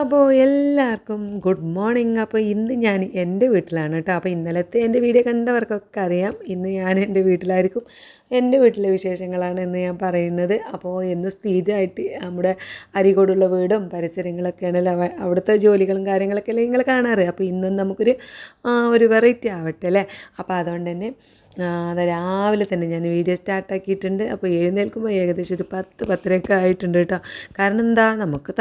അപ്പോൾ എല്ലാവർക്കും good morning അപ്പോൾ ഇന്ന് ഞാൻ എന്റെ വീട്ടിലാണ് കേട്ടോ. അപ്പോൾ ഇന്നലത്തെ എന്റെ വീഡിയോ കണ്ടവർക്കൊക്കെ അറിയാം. ഇന്ന് ഞാൻ എന്റെ വീട്ടിലായിരിക്കും. എന്റെ വീട്ടിലെ വിശേഷങ്ങളാണ് എന്ന് ഞാൻ പറയുന്നത്. അപ്പോൾ എന്ന് സ്ഥിരമായിട്ട് നമ്മുടെ അരികോടുള്ള വീടും പരിസരങ്ങളൊക്കെയാണല്ലോ അവ- അവിടുത്തെ ജോലികളും കാര്യങ്ങളൊക്കെ അല്ലേ നിങ്ങൾ കാണാറ്? അപ്പോൾ ഇന്നും നമുക്കൊരു ഒരു വെറൈറ്റി ആവട്ടെ അല്ലേ? അപ്പോൾ അതുകൊണ്ട് തന്നെ അത് രാവിലെ തന്നെ ഞാൻ വീഡിയോ സ്റ്റാർട്ടാക്കിയിട്ടുണ്ട് അപ്പോൾ എഴുന്നേൽക്കുമ്പോൾ ഏകദേശം ഒരു പത്ത് പത്തരയൊക്കെ ആയിട്ടുണ്ട് കേട്ടോ. കാരണം എന്താ? നമുക്ക്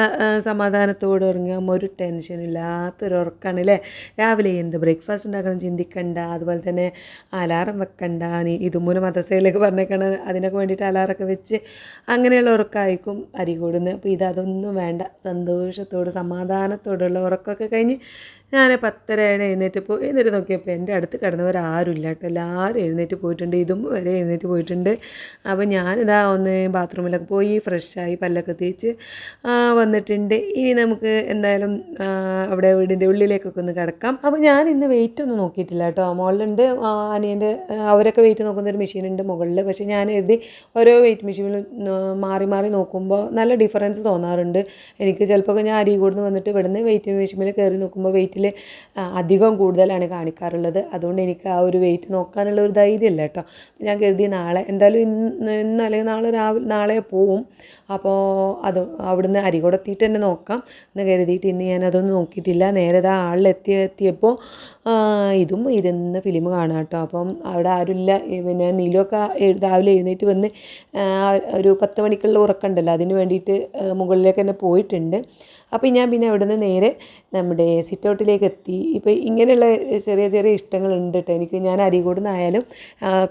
സമാധാനത്തോടെ ഉറങ്ങാൻ ഒരു ടെൻഷൻ ഇല്ലാത്തൊരു ഉറക്കാണ് അല്ലേ? രാവിലെ എന്ത് ബ്രേക്ക്ഫാസ്റ്റ് ഉണ്ടാക്കണം ചിന്തിക്കണ്ട. അതുപോലെ തന്നെ അലാറം വെക്കണ്ട. നീ ഇതുമൂലം മദ്രസയിലേക്ക് പറഞ്ഞേക്കണ അതിനൊക്കെ വേണ്ടിയിട്ട് അലാറൊക്കെ വെച്ച് അങ്ങനെയുള്ള ഉറക്കമായിരിക്കും അരി കൂടുന്നത്. അപ്പോൾ ഇതൊന്നും വേണ്ട. സന്തോഷത്തോട് സമാധാനത്തോടുള്ള ഉറക്കമൊക്കെ കഴിഞ്ഞ് ഞാൻ പത്തരയാണ് എഴുന്നേറ്റ് പോയി എഴുന്നേറ്റ് നോക്കിയപ്പോൾ എന്റെ അടുത്ത് കിടന്നവരാരും ഇല്ല കേട്ടോ എല്ലാവരും എഴുന്നേറ്റ് പോയിട്ടുണ്ട്. ഇതും വരെ എഴുന്നേറ്റ് പോയിട്ടുണ്ട്. അപ്പോൾ ഞാനിതാ ഒന്ന് ബാത്റൂമിലൊക്കെ പോയി ഫ്രഷായി പല്ലൊക്കെ തേച്ച് വന്നിട്ടുണ്ട്. ഇനി നമുക്ക് എന്തായാലും അവിടെ വീടിന്റെ ഉള്ളിലേക്കൊക്കെ ഒന്ന് കിടക്കാം. അപ്പോൾ ഞാൻ ഇന്ന് വെയിറ്റ് ഒന്നും നോക്കിയിട്ടില്ല കേട്ടോ മോളിലുണ്ട് ആ, അനിയന്റെ അവരൊക്കെ വെയിറ്റ് നോക്കുന്ന ഒരു മെഷീനുണ്ട് മുകളിൽ പക്ഷേ ഞാൻ എഴുതി ഓരോ വെയിറ്റ് മെഷീനിൽ മാറി മാറി നോക്കുമ്പോൾ നല്ല ഡിഫറൻസ് തോന്നാറുണ്ട്. എനിക്ക് ചിലപ്പോൾ ഞാൻ അരി കൂടുന്നു വന്നിട്ട് ഇവിടുന്ന് വെയിറ്റ് മെഷീനിൽ കയറി നോക്കുമ്പോൾ വെയിറ്റിൽ അധികം കൂടുതലാണ് കാണിക്കാറുള്ളത്. അതുകൊണ്ട് എനിക്ക് ആ ഒരു വെയിറ്റ് നോക്കാനുള്ള ഒരു ധൈര്യമില്ല കേട്ടോ. ഞാൻ കരുതി നാളെ എന്തായാലും ഇന്ന് ഇന്ന് അല്ലെങ്കിൽ നാളെ രാവിലെ നാളെ പോവും. അപ്പോൾ അത് അവിടുന്ന് അരി കൊടുത്തിട്ട് തന്നെ നോക്കാം. എന്ന് കരുതിയിട്ട് ഇന്ന് ഞാൻ അതൊന്നും നോക്കിയിട്ടില്ല. നേരെ ആ ആളിലെത്തി എത്തിയപ്പോൾ ഇതും ഇരുന്ന് ഫിലിം കാണാം കേട്ടോ. അപ്പം അവിടെ ആരുമില്ല. പിന്നെ നീലൊക്കെ എഴ്- രാവിലെ എഴുന്നേറ്റ് വന്ന് ഒരു പത്ത് മണിക്കുള്ള ഉറക്കമുണ്ടല്ലോ. അതിന് വേണ്ടിയിട്ട് മുകളിലേക്ക് തന്നെ പോയിട്ടുണ്ട്. അപ്പോൾ ഞാൻ പിന്നെ അവിടുന്ന് നേരെ നമ്മുടെ സിറ്റൗട്ടിലേക്ക് എത്തി. ഇപ്പോൾ ഇങ്ങനെയുള്ള ചെറിയ ചെറിയ ഇഷ്ടങ്ങളുണ്ട് കേട്ടോ. എനിക്ക് ഞാൻ അരികൂട് നിന്നായാലും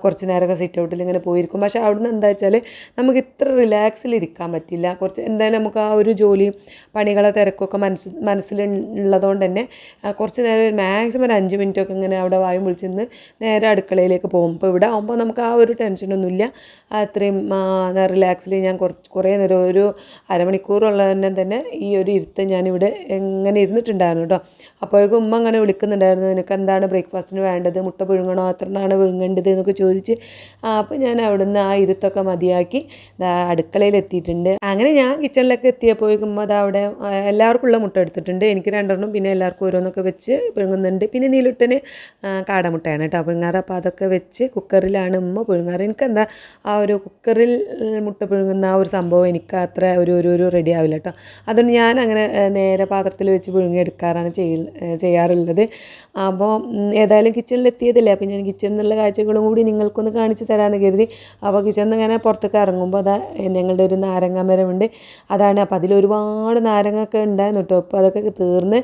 കുറച്ച് നേരമൊക്കെ സിറ്റൗട്ടിൽ ഇങ്ങനെ പോയിരിക്കും. പക്ഷേ അവിടുന്ന് എന്താ വെച്ചാൽ നമുക്ക് ഇത്ര റിലാക്സിൽ ഇരിക്കാൻ പറ്റില്ല. കുറച്ച് എന്തായാലും നമുക്ക് ആ ഒരു ജോലിയും പണികളെ തിരക്കൊക്കെ മനസ്സിൽ മനസ്സിലുള്ളതുകൊണ്ട് തന്നെ കുറച്ച് നേരം മാക്സിമം ഒരു അഞ്ച് മിനിറ്റൊക്കെ ഇങ്ങനെ അവിടെ വായും വിളിച്ച് നേരെ അടുക്കളയിലേക്ക് പോകും. ഇപ്പോൾ ഇവിടെ ആകുമ്പോൾ നമുക്ക് ആ ഒരു ടെൻഷനൊന്നുമില്ല അത്രയും റിലാക്സിൽ ഞാൻ കുറച്ച് കുറേ നേരം ഒരു അരമണിക്കൂറുള്ള തന്നെ തന്നെ ഈ ഒരു ഇരുത്ത് ഞാനിവിടെ എങ്ങനെ ഇരുന്നിട്ടുണ്ടായിരുന്നു കേട്ടോ അപ്പോഴേക്കും ഉമ്മ അങ്ങനെ വിളിക്കുന്നുണ്ടായിരുന്നു നിനക്ക് എന്താണ് ബ്രേക്ക്ഫാസ്റ്റിന് വേണ്ടത്? മുട്ട പുഴുങ്ങണോ? എത്രണ്ണാണ് പുഴുങ്ങേണ്ടത്? എന്നൊക്കെ ചോദിച്ച് അപ്പോൾ ഞാൻ അവിടുന്ന് ആ ഇരുത്തൊക്കെ മതിയാക്കി അടുക്കളയിൽ എത്തിയിട്ടുണ്ട്. അങ്ങനെ ഞാൻ കിച്ചണിലൊക്കെ എത്തിയപ്പോഴേക്കും അത് അവിടെ എല്ലാവർക്കും ഉള്ള മുട്ട എടുത്തിട്ടുണ്ട്. എനിക്ക് രണ്ടെണ്ണം പിന്നെ എല്ലാവർക്കും ഓരോന്നൊക്കെ വെച്ച് പുഴുങ്ങുന്നുണ്ട്. പിന്നെ നീലുട്ടന് കാടമുട്ടയാണ് കേട്ടോ പുഴുങ്ങാറ്. അപ്പോൾ അതൊക്കെ വെച്ച് കുക്കറിലാണ് ഉമ്മ പുഴുങ്ങാറ്. എനിക്കെന്താ ആ ഒരു കുക്കറിൽ മുട്ട പുഴുങ്ങുന്ന ആ ഒരു സംഭവം എനിക്ക് അത്ര ഒരു ഒരു റെഡി ആവില്ല കേട്ടോ. അതുകൊണ്ട് ഞാൻ അങ്ങനെ നേരെ പാത്രത്തിൽ വെച്ച് പുഴുങ്ങി എടുക്കാറാണ് ചെയ്യ ചെയ്യാറുള്ളത്. അപ്പോൾ ഏതായാലും കിച്ചണിൽ എത്തിയതല്ലേ അപ്പോൾ ഞാൻ കിച്ചണിൽ നിന്നുള്ള കാഴ്ചകളും കൂടി നിങ്ങൾക്കൊന്ന് കാണിച്ചു തരാമെന്ന് കരുതി. അപ്പോൾ കിച്ചണിൽ നിന്ന് ഇങ്ങനെ പുറത്തേക്ക് ഇറങ്ങുമ്പോൾ അതാ ഞങ്ങളുടെ ഒരു നാരങ്ങ മരമുണ്ട്. അതാണ് അപ്പോൾ അതിലൊരുപാട് നാരങ്ങ ഒക്കെ ഉണ്ടായിരുന്നു കേട്ടോ. അപ്പോൾ അതൊക്കെ തീർന്ന്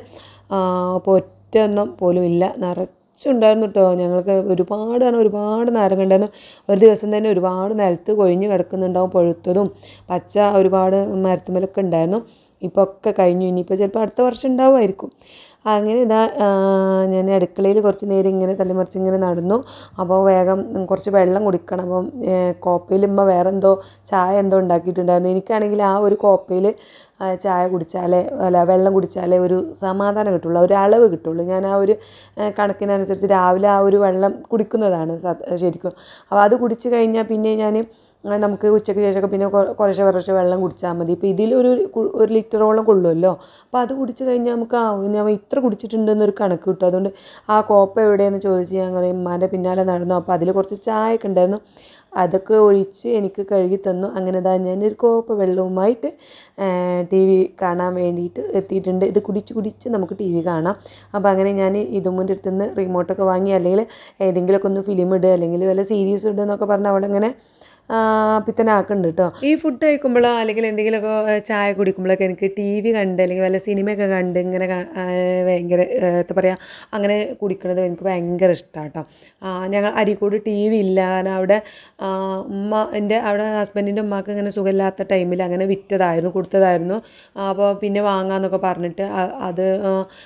അപ്പോൾ ഒറ്റ ഒന്നും പോലും ഇല്ല. നിറച്ചുണ്ടായിരുന്നു കേട്ടോ. ഞങ്ങൾക്ക് ഒരുപാട് കാരണം ഒരുപാട് നാരങ്ങ ഉണ്ടായിരുന്നു. ഒരു ദിവസം തന്നെ ഒരുപാട് നിലത്ത് കൊഴിഞ്ഞ് കിടക്കുന്നുണ്ടാവും പഴുത്തതും പച്ച ഒരുപാട് മരത്തുമ്മലൊക്കെ ഉണ്ടായിരുന്നു. ഇപ്പോൾ ഒക്കെ കഴിഞ്ഞു. ഇനിയിപ്പോൾ ചിലപ്പോൾ അടുത്ത വർഷം ഉണ്ടാവുമായിരിക്കും. അങ്ങനെ ഇതാ ഞാൻ അടുക്കളയിൽ കുറച്ച് നേരം ഇങ്ങനെ തല്ലിമറിച്ച് ഇങ്ങനെ നടന്നു. അപ്പോൾ വേഗം കുറച്ച് വെള്ളം കുടിക്കണം. അപ്പം കോപ്പയിൽ ഉമ്മ വേറെ എന്തോ ചായ എന്തോ ഉണ്ടാക്കിയിട്ടുണ്ടായിരുന്നു. എനിക്കാണെങ്കിൽ ആ ഒരു കോപ്പയിൽ ചായ കുടിച്ചാലേ അല്ല വെള്ളം കുടിച്ചാലേ ഒരു സമാധാനം കിട്ടുള്ളൂ. ഒരു അളവ് കിട്ടുള്ളൂ. ഞാൻ ആ ഒരു കണക്കിനനുസരിച്ച് രാവിലെ ആ ഒരു വെള്ളം കുടിക്കുന്നതാണ് ശരിക്കും. അപ്പോൾ അത് കുടിച്ച് കഴിഞ്ഞാൽ പിന്നെ ഞാൻ നമുക്ക് ഉച്ചയ്ക്ക് ശേഷമൊക്കെ പിന്നെ കുറേശ്ശെ കുറേശ്ശെ വെള്ളം കുടിച്ചാൽ മതി. ഇപ്പോൾ ഇതിലൊരു ഒരു ലിറ്ററോളം കൊള്ളുമല്ലോ. അപ്പോൾ അത് കുടിച്ച് കഴിഞ്ഞാൽ നമുക്ക് ആ ഞാൻ ഇത്ര കുടിച്ചിട്ടുണ്ടെന്നൊരു കണക്ക് കിട്ടും. അതുകൊണ്ട് ആ കോപ്പ എവിടെയെന്ന് ചോദിച്ച് ഞാൻ പറയും ഉമ്മാന്റെ പിന്നാലെ നടന്നു. അപ്പോൾ അതിൽ കുറച്ച് ചായയൊക്കെ ഉണ്ടായിരുന്നു. അതൊക്കെ ഒഴിച്ച് എനിക്ക് കഴുകി തന്നു. അങ്ങനെ ഇതാ ഞാനൊരു കോപ്പ വെള്ളവുമായിട്ട് ടി വി കാണാൻ വേണ്ടിയിട്ട് എത്തിയിട്ടുണ്ട്. ഇത് കുടിച്ച് കുടിച്ച് നമുക്ക് ടി വി കാണാം. അപ്പോൾ അങ്ങനെ ഞാൻ ഇതുമുന്റെ അടുത്ത് നിന്ന് റിമോട്ടൊക്കെ വാങ്ങി അല്ലെങ്കിൽ ഏതെങ്കിലുമൊക്കെ ഒന്ന് ഫിലിം ഇടുക അല്ലെങ്കിൽ വല്ല സീരീസ് ഇടുക എന്നൊക്കെ അവിടെ ഇങ്ങനെ പിത്തനാക്കുന്നുണ്ട് കേട്ടോ ഈ ഫുഡ് കഴിക്കുമ്പോഴോ അല്ലെങ്കിൽ എന്തെങ്കിലുമൊക്കെ ചായ കുടിക്കുമ്പോഴൊക്കെ എനിക്ക് ടി വി കണ്ട് അല്ലെങ്കിൽ വല്ല സിനിമയൊക്കെ കണ്ട് ഇങ്ങനെ ഭയങ്കര എന്താ പറയുക അങ്ങനെ കുടിക്കുന്നത് എനിക്ക് ഭയങ്കര ഇഷ്ടമാണ് കേട്ടോ ഞങ്ങൾ അരിക്കോട് ടി വി ഇല്ല. കാരണം അവിടെ ഉമ്മ എന്റെ അവിടെ ഹസ്ബൻഡിന്റെ ഉമ്മക്ക് ഇങ്ങനെ സുഖമില്ലാത്ത ടൈമിൽ അങ്ങനെ വിറ്റതായിരുന്നു കൊടുത്തതായിരുന്നു. അപ്പോൾ പിന്നെ വാങ്ങാമെന്നൊക്കെ പറഞ്ഞിട്ട് അത്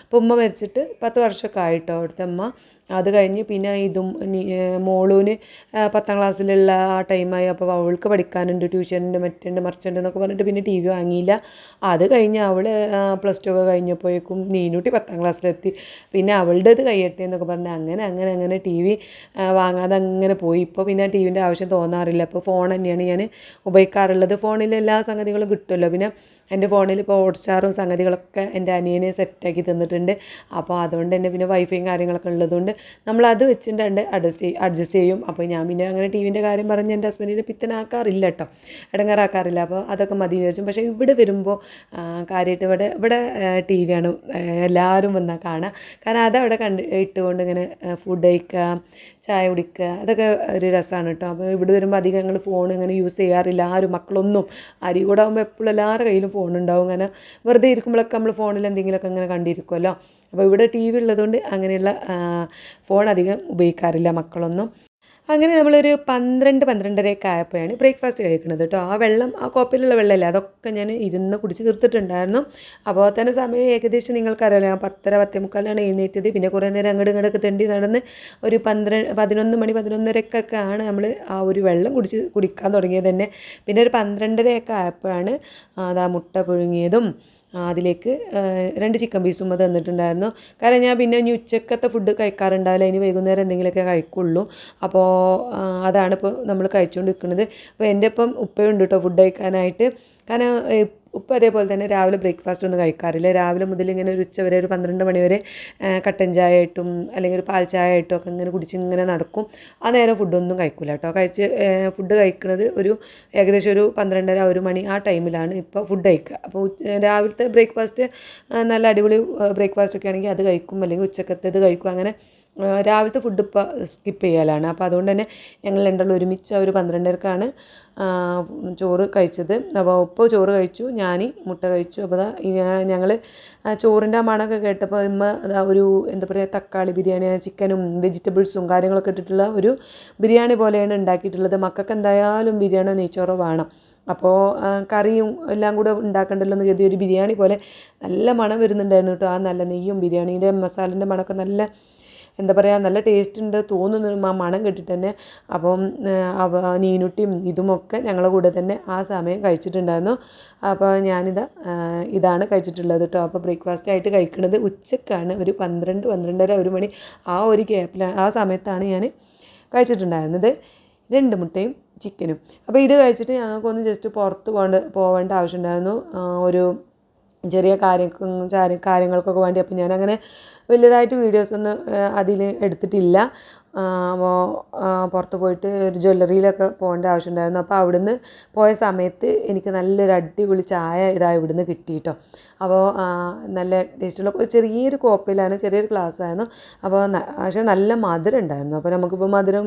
ഇപ്പോൾ ഉമ്മ മരിച്ചിട്ട് പത്ത് വർഷമൊക്കെ ആയിട്ടോ അവിടുത്തെ ഉമ്മ. അത് കഴിഞ്ഞ് പിന്നെ ഇതും മോളൂന് പത്താം ക്ലാസ്സിലുള്ള ആ ടൈമായി അപ്പോൾ അവൾക്ക് പഠിക്കാനുണ്ട് ട്യൂഷനുണ്ട് മറ്റുണ്ട് മറിച്ചുണ്ട് എന്നൊക്കെ പറഞ്ഞിട്ട് പിന്നെ ടി വി വാങ്ങിയില്ല. അത് കഴിഞ്ഞ് അവൾ പ്ലസ് ടു ഒക്കെ കഴിഞ്ഞപ്പോഴേക്കും നീനൂട്ടി പത്താം ക്ലാസ്സിലെത്തി. പിന്നെ അവളുടെ അത് കഴിയട്ടെ എന്നൊക്കെ പറഞ്ഞ് അങ്ങനെ അങ്ങനെ അങ്ങനെ ടി വി വാങ്ങാതെ അങ്ങനെ പോയി. ഇപ്പോൾ പിന്നെ ടി വിന്റെ ആവശ്യം തോന്നാറില്ല. അപ്പോൾ ഫോൺ തന്നെയാണ് ഞാൻ ഉപയോഗിക്കാറുള്ളത്. ഫോണിൽ എല്ലാ സംഗതികളും കിട്ടുമല്ലോ. പിന്നെ എന്റെ ഫോണിൽ ഇപ്പോൾ ഹോട്ട്സ്റ്റാറും സംഗതികളൊക്കെ എന്റെ അനിയനെ സെറ്റാക്കി തന്നിട്ടുണ്ട്. അപ്പോൾ അതുകൊണ്ട് തന്നെ പിന്നെ വൈഫൈയും കാര്യങ്ങളൊക്കെ ഉള്ളതുകൊണ്ട് നമ്മൾ അത് വെച്ചിട്ടുണ്ട് അഡ്ജസ്റ്റ് ചെയ്യും അഡ്ജസ്റ്റ് ചെയ്യും. അപ്പോൾ ഞാൻ പിന്നെ അങ്ങനെ ടി വിന്റെ കാര്യം പറഞ്ഞ് എന്റെ ഹസ്ബൻഡിനെ പിത്തനാക്കാറില്ല കേട്ടോ. ഇടങ്ങാറാക്കാറില്ല അപ്പോൾ അതൊക്കെ മതി വിചാരിച്ചു. പക്ഷേ ഇവിടെ വരുമ്പോൾ കാര്യമായിട്ട് ഇവിടെ ഇവിടെ ടി വിയാണ് എല്ലാവരും വന്നാൽ കാണുക കാരണം അതവിടെ കണ്ട് ഇട്ടുകൊണ്ട് ഇങ്ങനെ ഫുഡ് കഴിക്കുക ചായ കുടിക്കുക. അതൊക്കെ ഒരു രസമാണ് കേട്ടോ അപ്പോൾ ഇവിടെ വരുമ്പോൾ അധികം ഞങ്ങൾ ഫോൺ ഇങ്ങനെ യൂസ് ചെയ്യാറില്ല. ആരും മക്കളൊന്നും അരി കൂടെ ആകുമ്പോൾ എപ്പോഴും എല്ലാവരുടെ കയ്യിലും ഫോൺ ഉണ്ടാവും. അങ്ങനെ വെറുതെ ഇരിക്കുമ്പോഴൊക്കെ നമ്മൾ ഫോണിൽ എന്തെങ്കിലുമൊക്കെ ഇങ്ങനെ കണ്ടിരിക്കുമല്ലോ അപ്പോൾ ഇവിടെ ടി വി ഉള്ളതുകൊണ്ട് അങ്ങനെയുള്ള ഫോൺ അധികം ഉപയോഗിക്കാറില്ല മക്കളൊന്നും. അങ്ങനെ നമ്മളൊരു പന്ത്രണ്ട് പന്ത്രണ്ടരയൊക്കെ ആയപ്പോഴാണ് ബ്രേക്ക്ഫാസ്റ്റ് കഴിക്കുന്നത് കേട്ടോ. ആ വെള്ളം ആ കോപ്പിലുള്ള വെള്ളമല്ലേ അതൊക്കെ ഞാൻ ഇരുന്ന് കുടിച്ച് തീർത്തിട്ടുണ്ടായിരുന്നു. അപ്പോൾ തന്നെ സമയം ഏകദേശം നിങ്ങൾക്കറിയാലോ ഞാൻ പത്തര പത്തേ മുക്കാലാണ് എഴുന്നേറ്റത്. പിന്നെ കുറേ നേരം അങ്ങോട്ട് ഇങ്ങോട്ടൊക്കെ തെണ്ടി നടന്ന് ഒരു പന്ത്രണ്ട് പതിനൊന്ന് മണി പതിനൊന്നരക്കൊക്കെ ആണ് നമ്മൾ ആ ഒരു വെള്ളം കുടിച്ച് കുടിക്കാൻ തുടങ്ങിയത് തന്നെ. പിന്നെ ഒരു പന്ത്രണ്ടരയൊക്കെ ആയപ്പോഴാണ് അതാ മുട്ട പുഴുങ്ങിയതും അതിലേക്ക് രണ്ട് ചിക്കൻ പീസും തന്നിട്ടുണ്ടായിരുന്നു. കാരണം ഞാൻ പിന്നെ ഇനി ഉച്ചക്കത്തെ ഫുഡ് കഴിക്കാറുണ്ടാവില്ല. ഇനി വൈകുന്നേരം എന്തെങ്കിലുമൊക്കെ കഴിക്കുള്ളൂ. അപ്പോൾ അതാണ് ഇപ്പോൾ നമ്മൾ കഴിച്ചുകൊണ്ട് നിൽക്കുന്നത് അപ്പോൾ എന്റെ ഇപ്പം ഉപ്പയുണ്ട് കേട്ടോ ഫുഡ് കഴിക്കാനായിട്ട്. കാരണം ഉപ്പ അതേപോലെ തന്നെ രാവിലെ ബ്രേക്ക്ഫാസ്റ്റ് ഒന്നും കഴിക്കാറില്ല. രാവിലെ മുതൽ ഇങ്ങനെ ഒരു ഉച്ച വരെ ഒരു പന്ത്രണ്ട് മണി വരെ കട്ടൻ ചായ ആയിട്ടും അല്ലെങ്കിൽ ഒരു പാൽ ചായ ആയിട്ടും ഒക്കെ ഇങ്ങനെ കുടിച്ച് ഇങ്ങനെ നടക്കും. ആ നേരം ഫുഡൊന്നും കഴിക്കില്ല കേട്ടോ. കഴിച്ച് ഫുഡ് കഴിക്കുന്നത് ഒരു ഏകദേശം ഒരു പന്ത്രണ്ടര ഒരു മണി ആ ടൈമിലാണ് ഇപ്പോൾ ഫുഡ് കഴിക്കുക അപ്പോൾ രാവിലത്തെ ബ്രേക്ക്ഫാസ്റ്റ് നല്ല അടിപൊളി ബ്രേക്ക്ഫാസ്റ്റ് ഒക്കെ ആണെങ്കിൽ അത് കഴിക്കും. അല്ലെങ്കിൽ ഉച്ചക്കത്തേത് കഴിക്കും. അങ്ങനെ രാവിലത്തെ ഫുഡ് ഇപ്പോൾ സ്കിപ്പ് ചെയ്യലാണ്. അപ്പോൾ അതുകൊണ്ട് തന്നെ ഞങ്ങൾ രണ്ടാളും ഒരുമിച്ച് ഒരു പന്ത്രണ്ടരക്കാണ് ചോറ് കഴിച്ചത്. അപ്പോൾ ഉപ്പ് ചോറ് കഴിച്ചു ഞാൻ മുട്ട കഴിച്ചു. അപ്പോൾ ഞങ്ങൾ ചോറിന്റെ മണമൊക്കെ കേട്ടപ്പോൾ ഇമ്മ ഒരു എന്താ പറയുക തക്കാളി ബിരിയാണി ചിക്കനും വെജിറ്റബിൾസും കാര്യങ്ങളൊക്കെ ഇട്ടിട്ടുള്ള ഒരു ബിരിയാണി പോലെയാണ് ഉണ്ടാക്കിയിട്ടുള്ളത്. മക്കൾക്ക് എന്തായാലും ബിരിയാണി നെയ്ച്ചോറോ വേണം. അപ്പോൾ കറിയും എല്ലാം കൂടെ ഉണ്ടാക്കണ്ടല്ലോ എന്ന് കരുതി ഒരു ബിരിയാണി പോലെ നല്ല മണം വരുന്നുണ്ടായിരുന്നു കേട്ടോ. ആ നല്ല നെയ്യും ബിരിയാണീന്റെ മസാലേന്റെ മണമൊക്കെ നല്ല എന്താ പറയുക നല്ല ടേസ്റ്റ് ഉണ്ട് തോന്നുന്നു ആ മണം കേട്ടിട്ട് തന്നെ. അപ്പം അവ നീനുട്ടിയും ഇതുമൊക്കെ ഞങ്ങളുടെ കൂടെ തന്നെ ആ സമയം കഴിച്ചിട്ടുണ്ടായിരുന്നു. അപ്പോൾ ഞാനിത് ഇതാണ് കഴിച്ചിട്ടുള്ളത് കേട്ടോ അപ്പോൾ ബ്രേക്ക്ഫാസ്റ്റ് ആയിട്ട് കഴിക്കുന്നത് ഉച്ചക്കാണ്. ഒരു പന്ത്രണ്ട് പന്ത്രണ്ടര ഒരു മണി ആ ഒരു ഗ്യാപ്പിലാണ് ആ സമയത്താണ് ഞാൻ കഴിച്ചിട്ടുണ്ടായിരുന്നത്. രണ്ട് മുട്ടയും ചിക്കനും അപ്പോൾ ഇത് കഴിച്ചിട്ട് ഞങ്ങൾക്കൊന്ന് ജസ്റ്റ് പുറത്ത് പോകേണ്ട പോകേണ്ട ആവശ്യമുണ്ടായിരുന്നു ഒരു ചെറിയ കാര്യങ്ങൾക്കും കാര്യങ്ങൾക്കൊക്കെ വേണ്ടി. അപ്പം ഞാനങ്ങനെ വലുതായിട്ട് വീഡിയോസൊന്നും അതിൽ എടുത്തിട്ടില്ല. അപ്പോൾ പുറത്ത് പോയിട്ട് ഒരു ജ്വല്ലറിയിലൊക്കെ പോകേണ്ട ആവശ്യമുണ്ടായിരുന്നു. അപ്പോൾ അവിടുന്ന് പോയ സമയത്ത് എനിക്ക് നല്ലൊരു അടിപൊളി ചായ ഇതാ ഇവിടുന്ന് കിട്ടി കേട്ടോ അപ്പോൾ നല്ല ടേസ്റ്റുള്ള ചെറിയൊരു കോപ്പയിലാണ് ചെറിയൊരു ഗ്ലാസ് ആയിരുന്നു അപ്പോൾ പക്ഷേ നല്ല മധുരം ഉണ്ടായിരുന്നു. അപ്പോൾ നമുക്കിപ്പോൾ മധുരം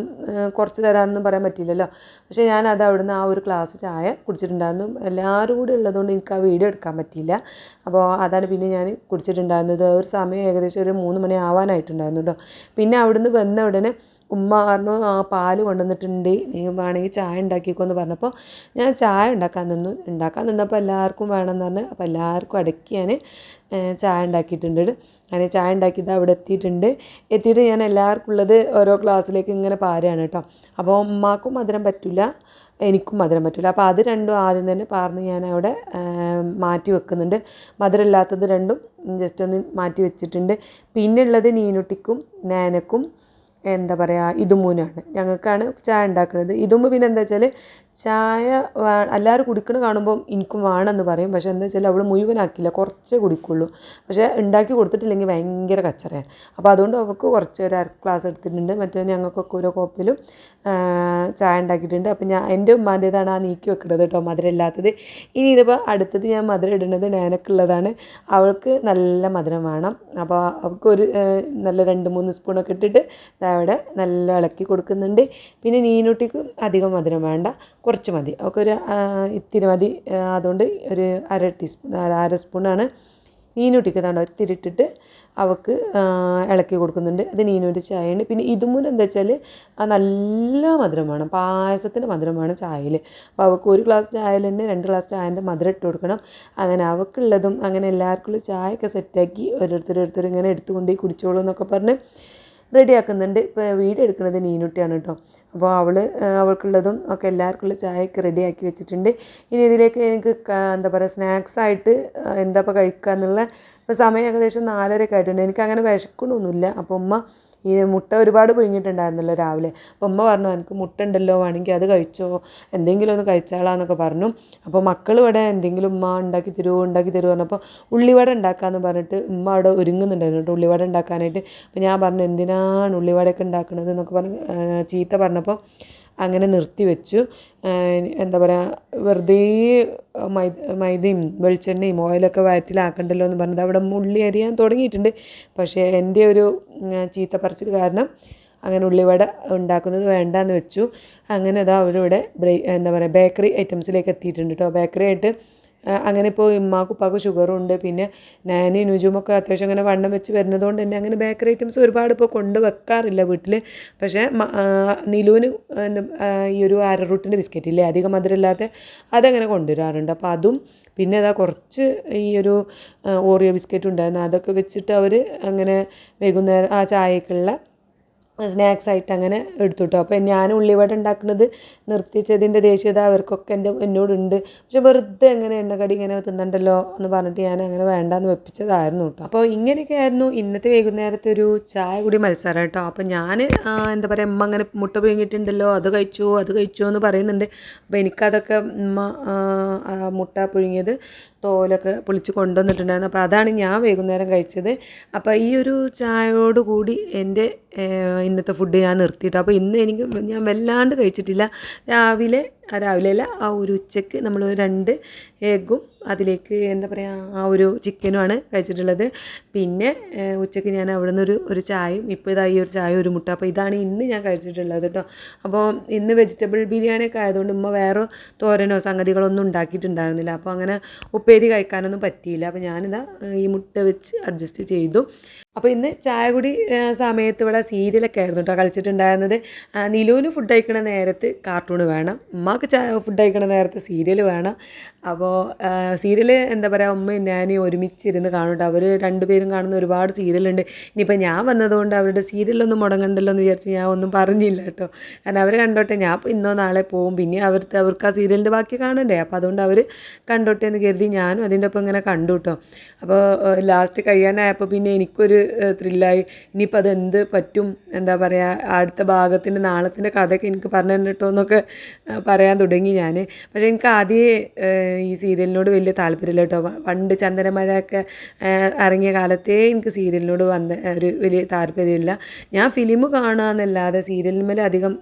കുറച്ച് തരാനൊന്നും പറയാൻ പറ്റില്ലല്ലോ പക്ഷേ ഞാൻ അത് അവിടുന്ന് ആ ഒരു ഗ്ലാസ് ചായ കുടിച്ചിട്ടുണ്ടായിരുന്നു. എല്ലാവരും കൂടി ഉള്ളതുകൊണ്ട് എനിക്ക് ആ വീഡിയോ എടുക്കാൻ പറ്റിയില്ല. അപ്പോൾ അതാണ് പിന്നെ ഞാൻ കുടിച്ചിട്ടുണ്ടായിരുന്നത്. ഒരു സമയം ഏകദേശം ഒരു മൂന്ന് മണി ആവാനായിട്ടുണ്ടായിരുന്നു കേട്ടോ. പിന്നെ അവിടുന്ന് വന്ന ഉടനെ ഉമ്മ പറഞ്ഞു ആ പാൽ കൊണ്ടുവന്നിട്ടുണ്ട്. നീ വേണമെങ്കിൽ ചായ ഉണ്ടാക്കിക്കോ എന്ന് പറഞ്ഞപ്പോൾ ഞാൻ ചായ ഉണ്ടാക്കാൻ നിന്നു. ഉണ്ടാക്കാൻ നിന്നപ്പോൾ എല്ലാവർക്കും വേണമെന്ന് പറഞ്ഞ് അപ്പോൾ എല്ലാവർക്കും അടക്കി ഞാൻ ചായ ഉണ്ടാക്കിയിട്ടുണ്ട്. അങ്ങനെ ചായ ഉണ്ടാക്കിയത് അവിടെ എത്തിയിട്ടുണ്ട്. എത്തിയിട്ട് ഞാൻ എല്ലാവർക്കും ഉള്ളത് ഓരോ ക്ലാസ്സിലേക്ക് ഇങ്ങനെ പാരാണ് കേട്ടോ. അപ്പോൾ ഉമ്മാക്കും മധുരം പറ്റില്ല എനിക്കും മധുരം പറ്റില്ല അപ്പോൾ അത് രണ്ടും ആദ്യം തന്നെ പറഞ്ഞ് ഞാൻ അവിടെ മാറ്റി വെക്കുന്നുണ്ട്. മധുരമില്ലാത്തത് രണ്ടും ജസ്റ്റ് ഒന്ന് മാറ്റി വെച്ചിട്ടുണ്ട്. പിന്നെ ഉള്ളത് നീനുട്ടിക്കും നാനക്കും എന്താ പറയുക ഇതുമൂനാണ് ഞങ്ങൾക്കാണ് ചായ ഉണ്ടാക്കുന്നത്. ഇതുമ്പ് പിന്നെ എന്താ വെച്ചാൽ ചായ എല്ലാവരും കുടിക്കണ കാണുമ്പോൾ എനിക്കും വേണമെന്ന് പറയും. പക്ഷേ എന്താ വെച്ചാൽ അവൾ മുഴുവനാക്കില്ല കുറച്ചേ കുടിക്കുള്ളൂ. പക്ഷേ ഉണ്ടാക്കി കൊടുത്തിട്ടില്ലെങ്കിൽ ഭയങ്കര കച്ചറയാണ്. അപ്പോൾ അതുകൊണ്ട് അവൾക്ക് കുറച്ച് ഒരു അര ഗ്ലാസ് എടുത്തിട്ടുണ്ട്. മറ്റേ ഞങ്ങൾക്കൊക്കെ ഓരോ കോപ്പിലും ചായ ഉണ്ടാക്കിയിട്ടുണ്ട്. അപ്പോൾ ഞാൻ എന്റെ ഉമ്മാന്റേതാണ് ആ നീക്കി വെക്കുന്നത് കേട്ടോ മധുരം ഇല്ലാത്തത്. ഇനി ഇതിപ്പോൾ അടുത്തത് ഞാൻ മധുരം ഇടുന്നത് നാനക്കുള്ളതാണ് അവൾക്ക് നല്ല മധുരം വേണം. അപ്പോൾ അവൾക്ക് ഒരു നല്ല രണ്ട് മൂന്ന് സ്പൂണൊക്കെ ഇട്ടിട്ട് അവിടെ നല്ല ഇളക്കി കൊടുക്കുന്നുണ്ട്. പിന്നെ നീനൂട്ടിക്കും അധികം മധുരം വേണ്ട. കുറച്ച് മതി. അവൾക്കൊരു ഇത്തിരി മതി. അതുകൊണ്ട് ഒരു അര ടീസ്പൂൺ അര സ്പൂണാണ് നീനൂട്ടിക്ക് തണ്ടോ ഇത്തിരി ഇട്ടിട്ട് അവൾക്ക് ഇളക്കി കൊടുക്കുന്നുണ്ട്. അത് നീനൂന്റെ ചായയാണ്. പിന്നെ ഇതുമൂലം എന്താ വെച്ചാൽ നല്ല മധുരം വേണം. പായസത്തിന് മധുരം വേണം ചായയിൽ. അപ്പോൾ അവൾക്ക് ഒരു ഗ്ലാസ് ചായയിൽ തന്നെ രണ്ട് ഗ്ലാസ് ചായന്റെ മധുരം ഇട്ട് കൊടുക്കണം. അങ്ങനെ അവൾക്കുള്ളതും അങ്ങനെ എല്ലാവർക്കും ചായയൊക്കെ സെറ്റാക്കി ഓരോരുത്തർ ഇങ്ങനെ എടുത്തുകൊണ്ട് കുടിച്ചോളൂ എന്നൊക്കെ പറഞ്ഞ് റെഡിയാക്കുന്നുണ്ട്. ഇപ്പോൾ വീഡിയോ എടുക്കുന്നത് നീനുട്ടിയാണ് കേട്ടോ. അപ്പോൾ അവൾ അവൾക്കുള്ളതും ഒക്കെ എല്ലാവർക്കുള്ള ചായയൊക്കെ റെഡിയാക്കി വെച്ചിട്ടുണ്ട്. ഇനി ഇതിലേക്ക് എനിക്ക് എന്താ പറയുക സ്നാക്സ് ആയിട്ട് എന്താ ഇപ്പോൾ കഴിക്കുക എന്നുള്ള ഇപ്പോൾ സമയം ഏകദേശം നാലരയൊക്കെ ആയിട്ടുണ്ട്. എനിക്ക് അങ്ങനെ വിശക്കണമൊന്നുമില്ല അപ്പോൾ ഉമ്മ ഈ മുട്ട ഒരുപാട് പിഴിഞ്ഞിട്ടുണ്ടായിരുന്നല്ലോ രാവിലെ. അപ്പോൾ ഉമ്മ പറഞ്ഞു എനിക്ക് മുട്ട ഉണ്ടല്ലോ വേണമെങ്കിൽ അത് കഴിച്ചോ. എന്തെങ്കിലും ഒന്ന് കഴിച്ചാളാന്നൊക്കെ പറഞ്ഞു. അപ്പോൾ മക്കൾ ഇവിടെ എന്തെങ്കിലും ഉമ്മ ഉണ്ടാക്കി തരുമോ ഉണ്ടാക്കി തരുമോ പറഞ്ഞപ്പോൾ ഉള്ളിവട ഉണ്ടാക്കാമെന്ന് പറഞ്ഞിട്ട് ഉമ്മ അവിടെ ഒരുങ്ങുന്നുണ്ടായിരുന്നു കേട്ടോ. ഉള്ളിവട ഉണ്ടാക്കാനായിട്ട്. അപ്പോൾ ഞാൻ പറഞ്ഞു എന്തിനാണ് ഉള്ളിവടയൊക്കെ ഉണ്ടാക്കുന്നത് എന്നൊക്കെ പറഞ്ഞ് ചീത്ത പറഞ്ഞപ്പോൾ അങ്ങനെ നിർത്തി വെച്ചു. എന്താ പറയുക വെറുതെ മൈദ മൈദയും വെളിച്ചെണ്ണയും ഓയിലൊക്കെ വയറ്റിലാക്കണ്ടല്ലോ എന്ന് പറഞ്ഞത് അവിടെ ഉള്ളി അരിയാൻ തുടങ്ങിയിട്ടുണ്ട്. പക്ഷേ എന്റെ ഒരു ചീത്ത പറച്ചിൽ കാരണം അങ്ങനെ ഉള്ളിവട ഉണ്ടാക്കുന്നത് വേണ്ടാന്ന് വെച്ചു. അങ്ങനെ അതാ അവരിവിടെ ബ്രേ എന്താ പറയുക ബേക്കറി ഐറ്റംസിലേക്ക് എത്തിയിട്ടുണ്ട് കേട്ടോ ബേക്കറി ആയിട്ട് അങ്ങനെ ഇപ്പോൾ ഉമ്മാക്കും ഉപ്പാക്കും ഷുഗറും ഉണ്ട് പിന്നെ നാനി നുജുമൊക്കെ അത്യാവശ്യം അങ്ങനെ വണ്ണം വെച്ച് വരുന്നതുകൊണ്ട് തന്നെ അങ്ങനെ ബേക്കറി ഐറ്റംസ് ഒരുപാട് ഇപ്പോൾ കൊണ്ട് വെക്കാറില്ല വീട്ടിൽ പക്ഷേ നിലുവിന് ഈ ഒരു അരറൂട്ടിന്റെ ബിസ്ക്കറ്റ് ഇല്ലേ അധികം മധുരമില്ലാത്ത അതങ്ങനെ കൊണ്ടുവരാറുണ്ട്. അപ്പോൾ അതും പിന്നെ അതാ കുറച്ച് ഈ ഒരു ഓറിയോ ബിസ്ക്കറ്റ് ഉണ്ടായിരുന്നു. അതൊക്കെ വെച്ചിട്ട് അവർ അങ്ങനെ വൈകുന്നേരം ആ ചായക്കുള്ള സ്നാക്സ് ആയിട്ട് അങ്ങനെ എടുത്തുട്ടോ. അപ്പോൾ ഞാൻ ഉള്ളിവട ഉണ്ടാക്കുന്നത് നിർത്തിച്ചതിന്റെ ദേഷ്യത അവർക്കൊക്കെ എന്റെ എന്നോടുണ്ട്. പക്ഷെ വെറുതെ എങ്ങനെ എണ്ണക്കടി ഇങ്ങനെ തിന്നണ്ടല്ലോ എന്ന് പറഞ്ഞിട്ട് ഞാൻ അങ്ങനെ വേണ്ടാന്ന് വെപ്പിച്ചതായിരുന്നു കേട്ടോ. അപ്പോൾ ഇങ്ങനെയൊക്കെ ആയിരുന്നു ഇന്നത്തെ വൈകുന്നേരത്തെ ഒരു ചായ കൂടി മത്സരം കേട്ടോ. അപ്പോൾ ഞാൻ എന്താ പറയുക ഉമ്മ അങ്ങനെ മുട്ട പുഴുങ്ങിയിട്ടുണ്ടല്ലോ അത് കഴിച്ചു അത് കഴിച്ചു എന്ന് പറയുന്നുണ്ട്. അപ്പോൾ എനിക്കതൊക്കെ ഉമ്മ മുട്ട പുഴുങ്ങിയത് തോലൊക്കെ പൊളിച്ച് കൊണ്ടുവന്നിട്ടുണ്ടായിരുന്നു. അപ്പോൾ അതാണ് ഞാൻ വൈകുന്നേരം കഴിച്ചത്. അപ്പോൾ ഈ ഒരു ചായയോട് കൂടി എന്റെ ഇന്നത്തെ ഫുഡ് ഞാൻ നിർത്തിയിട്ട്. അപ്പോൾ ഇന്ന് എനിക്ക് ഞാൻ വല്ലാണ്ട് കഴിച്ചിട്ടില്ല. രാവിലെ ആ രാവിലെ അല്ല ആ ഒരു ഉച്ചയ്ക്ക് നമ്മൾ രണ്ട് എഗ്ഗും അതിലേക്ക് എന്താ പറയുക ആ ഒരു ചിക്കനുമാണ് കഴിച്ചിട്ടുള്ളത്. പിന്നെ ഉച്ചയ്ക്ക് ഞാൻ അവിടെ നിന്നൊരു ഒരു ചായയും ഇപ്പോൾ ഇതായി ഒരു ചായ ഒരു മുട്ട. അപ്പോൾ ഇതാണ് ഇന്ന് ഞാൻ കഴിച്ചിട്ടുള്ളത് കേട്ടോ. അപ്പോൾ ഇന്ന് വെജിറ്റബിൾ ബിരിയാണിയൊക്കെ ആയതുകൊണ്ട് ഉമ്മ വേറെ തോരനോ സംഗതികളൊന്നും ഉണ്ടാക്കിയിട്ടുണ്ടായിരുന്നില്ല. അപ്പോൾ അങ്ങനെ ഉപ്പേരി കഴിക്കാനൊന്നും പറ്റിയില്ല. അപ്പോൾ ഞാനിതാ ഈ മുട്ട വെച്ച് അഡ്ജസ്റ്റ് ചെയ്തു. അപ്പോൾ ഇന്ന് ചായ കുടി സമയത്ത് ഇവിടെ സീരിയലൊക്കെ ആയിരുന്നു കേട്ടോ കളിച്ചിട്ടുണ്ടായിരുന്നത്. നിലുവിന് ഫുഡ് കഴിക്കണ നേരത്ത് കാർട്ടൂൺ വേണം. ഉമ്മാക്ക് ചായ ഫുഡ് കഴിക്കണ നേരത്തെ സീരിയൽ വേണം. അപ്പോൾ സീരിയൽ എന്താ പറയുക ഉമ്മയും ഞാനും ഒരുമിച്ചിരുന്ന് കാണുന്നുണ്ട്. അവർ രണ്ടുപേരും കാണുന്ന ഒരുപാട് സീരിയലുണ്ട് ഇനിയിപ്പോൾ ഞാൻ വന്നതുകൊണ്ട് അവരുടെ സീരിയലൊന്നും മുടങ്ങണ്ടല്ലോ എന്ന് വിചാരിച്ച് ഞാൻ ഒന്നും പറഞ്ഞില്ല കേട്ടോ. കാരണം അവർ കണ്ടോട്ടെ ഞാൻ ഇപ്പോൾ ഇന്നോ നാളെ പോവും. പിന്നെ അവർക്ക് അവർക്ക് ആ സീരിയലിന്റെ ബാക്കി കാണണ്ടേ? അപ്പോൾ അതുകൊണ്ട് അവർ കണ്ടോട്ടെ എന്ന് കരുതി ഞാനും അതിന്റെ ഒപ്പം ഇങ്ങനെ കണ്ടു കേട്ടോ. അപ്പോൾ ലാസ്റ്റ് കഴിയാനായപ്പോൾ പിന്നെ എനിക്കൊരു ത്രില്ലായി ഇനിയിപ്പോൾ അതെന്ത് പറ്റും? എന്താ പറയുക അടുത്ത ഭാഗത്തിന്റെ നാളത്തിന്റെ കഥയൊക്കെ എനിക്ക് പറഞ്ഞു തന്നിട്ടോ എന്നൊക്കെ ഏഹ്, പറയാൻ തുടങ്ങി ഞാൻ പക്ഷേ എനിക്ക് ആദ്യമേ ഈ സീരിയലിനോട് വലിയ താല്പര്യമില്ല കേട്ടോ. പണ്ട് ചന്ദനമഴയൊക്കെ ഇറങ്ങിയ കാലത്തേ എനിക്ക് സീരിയലിനോട് വന്ന ഒരു വലിയ താല്പര്യമില്ല. ഞാൻ ഫിലിം കാണുക എന്നല്ലാതെ സീരിയലിന്മേൽ അധികം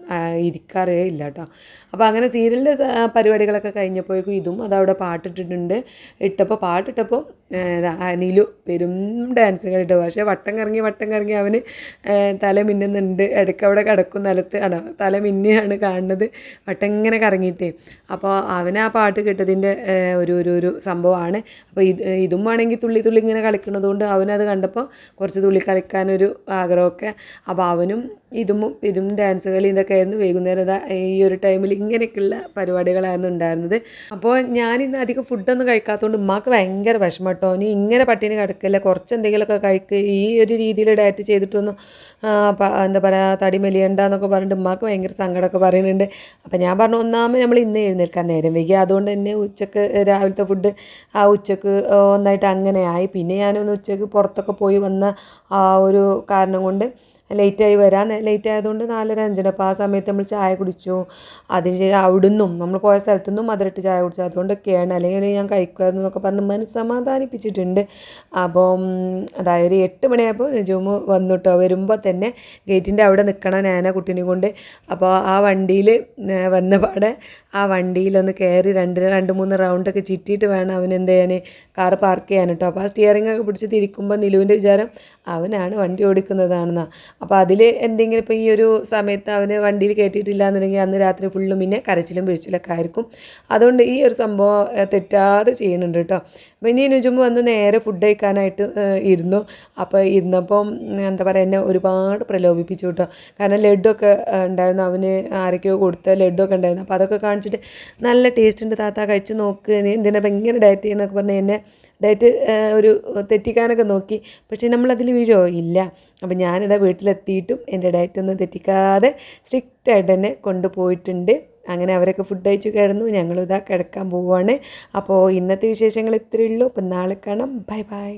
ഇരിക്കാറേ ഇല്ല കേട്ടോ. അപ്പോൾ അങ്ങനെ സീരിയലിന്റെ പരിപാടികളൊക്കെ കഴിഞ്ഞപ്പോഴേക്കും ഇതും അതവിടെ പാട്ടിട്ടിട്ടുണ്ട്. ഇട്ടപ്പോൾ പാട്ടിട്ടപ്പോൾ നീലു പെരും ഡാൻസ് കളിട്ട് പക്ഷേ വട്ടം കറങ്ങി വട്ടം കറങ്ങി അവന് തല മിന്നുന്നുണ്ട്. ഇടയ്ക്ക് അവിടെ കിടക്കും നിലത്ത്. ആണ്? തല മിന്നിയാണ് കാണുന്നത്. വട്ടം ഇങ്ങനെ കറങ്ങിയിട്ടേ. അപ്പോൾ അവന് ആ പാട്ട് കിട്ടതിന്റെ ഒരു ഒരു ഒരു സംഭവമാണ്. അപ്പോൾ ഇത് ഇതും വേണമെങ്കിൽ തുള്ളി തുള്ളി ഇങ്ങനെ കളിക്കുന്നതുകൊണ്ട് അവനത് കണ്ടപ്പോൾ കുറച്ച് തുള്ളി കളിക്കാനൊരു ആഗ്രഹമൊക്കെ. അപ്പോൾ അവനും ഇതും ഇതും ഡാൻസ് കളി ഇതൊക്കെ ആയിരുന്നു വൈകുന്നേരം ഈ ഒരു ടൈമിൽ ഇങ്ങനെയൊക്കെയുള്ള പരിപാടികളായിരുന്നു ഉണ്ടായിരുന്നത്. അപ്പോൾ ഞാൻ ഞാനിന്ന് അധികം ഫുഡൊന്നും കഴിക്കാത്തതുകൊണ്ട് ഉമ്മാക്ക് ഭയങ്കര വിഷമം കേട്ടോ ഇനി ഇങ്ങനെ പട്ടിണി കിടക്കില്ല കുറച്ച് എന്തെങ്കിലുമൊക്കെ കഴിക്കുക ഈ ഒരു രീതിയിൽ ഡയറ്റ് ചെയ്തിട്ടൊന്നും എന്താ പറയുക തടി മെലിയണ്ട എന്നൊക്കെ പറഞ്ഞിട്ട് ഉമ്മാക്ക് ഭയങ്കര സങ്കടമൊക്കെ പറയുന്നുണ്ട്. അപ്പോൾ ഞാൻ പറഞ്ഞു ഒന്നാമത് നമ്മൾ ഇന്ന് എഴുന്നേൽക്കാൻ നേരം വൈകി. അതുകൊണ്ട് തന്നെ ഉച്ചയ്ക്ക് രാവിലത്തെ ഫുഡ് ആ ഉച്ചയ്ക്ക് ഒന്നായിട്ട് അങ്ങനെ ആയി. പിന്നെ ഞാനൊന്ന് ഉച്ചയ്ക്ക് പുറത്തൊക്കെ പോയി വന്ന ആ ഒരു കാരണം കൊണ്ട് ലേറ്റായി വരാൻ ലേറ്റ് ആയതുകൊണ്ട് നാലര അഞ്ചര അപ്പോൾ ആ സമയത്ത് നമ്മൾ ചായ കുടിച്ചു. അതിന് അവിടുന്നും നമ്മൾ പോയ സ്ഥലത്തുനിന്നും മധുരട്ട് ചായ കുടിച്ചു. അതുകൊണ്ടൊക്കെയാണ് അല്ലെങ്കിൽ ഞാൻ കഴിക്കുമായിരുന്നു എന്നൊക്കെ പറഞ്ഞ് മനസ്സമാധാനിപ്പിച്ചിട്ടുണ്ട്. അപ്പം അതായത് ഒരു എട്ട് മണിയായപ്പോൾ നജൂമ് വന്നു വരുമ്പോൾ തന്നെ ഗേറ്റിന്റെ അവിടെ നിൽക്കണം ഞാനാ കുട്ടീനെ കൊണ്ട്. അപ്പോൾ ആ വണ്ടിയിൽ വന്ന പാടെ ആ വണ്ടിയിലൊന്ന് കയറി രണ്ട് രണ്ട് മൂന്ന് റൗണ്ടൊക്കെ ചുറ്റിയിട്ട് വേണം അവൻ എന്ത് ചെയ്യാൻ കാറ് പാർക്ക് ചെയ്യാൻ കേട്ടോ അപ്പോൾ ആ സ്റ്റിയറിംഗ് ഒക്കെ പിടിച്ച് തിരിക്കുമ്പോൾ നിലുവിന്റെ വിചാരം അവനാണ് വണ്ടി ഓടിക്കുന്നതാണെന്നാ. അപ്പോൾ അതിൽ എന്തെങ്കിലും ഇപ്പോൾ ഈ ഒരു സമയത്ത് അവന് വണ്ടിയിൽ കയറ്റിയിട്ടില്ല എന്നുണ്ടെങ്കിൽ അന്ന് രാത്രി ഫുള്ളും പിന്നെ കരച്ചിലും പിഴിച്ചിലൊക്കെ ആയിരിക്കും. അതുകൊണ്ട് ഈ ഒരു സംഭവം തെറ്റാതെ ചെയ്യുന്നുണ്ട് കേട്ടോ അപ്പോൾ ഇനി നുജുമ്പ് വന്ന് നേരെ ഫുഡ് കഴിക്കാനായിട്ട് ഇരുന്നു. അപ്പോൾ ഇരുന്നപ്പം എന്താ പറയുക എന്നെ ഒരുപാട് പ്രലോഭിപ്പിച്ചു കേട്ടോ കാരണം ലഡ്ഡൊക്കെ ഉണ്ടായിരുന്നു. അവന് ആരൊക്കെയോ കൊടുത്ത ലഡ്ഡൊക്കെ ഉണ്ടായിരുന്നു. അപ്പോൾ അതൊക്കെ കാണിച്ചിട്ട് നല്ല ടേസ്റ്റ് ഉണ്ട്. താത്ത കഴിച്ച് നോക്ക്. നീ എന്തിനാ ഭയങ്കര ഡയറ്റ് ചെയ്യണമെന്നൊക്കെ പറഞ്ഞ് എന്നെ ഡയറ്റ് ഒരു തെറ്റിക്കാനൊക്കെ നോക്കി. പക്ഷേ നമ്മളതിൽ വീഴോ? ഇല്ല. അപ്പോൾ ഞാനിതാ വീട്ടിലെത്തിയിട്ടും എന്റെ ഡയറ്റ് ഒന്നും തെറ്റിക്കാതെ സ്ട്രിക്റ്റായിട്ട് തന്നെ കൊണ്ടുപോയിട്ടുണ്ട്. അങ്ങനെ അവരൊക്കെ ഫുഡ് കഴിച്ചു കിടന്നു. ഞങ്ങളിതാ കിടക്കാൻ പോവുകയാണ് അപ്പോൾ ഇന്നത്തെ വിശേഷങ്ങൾ ഇത്രയേ ഉള്ളൂ. അപ്പം നാളെ കാണാം. Bye bye.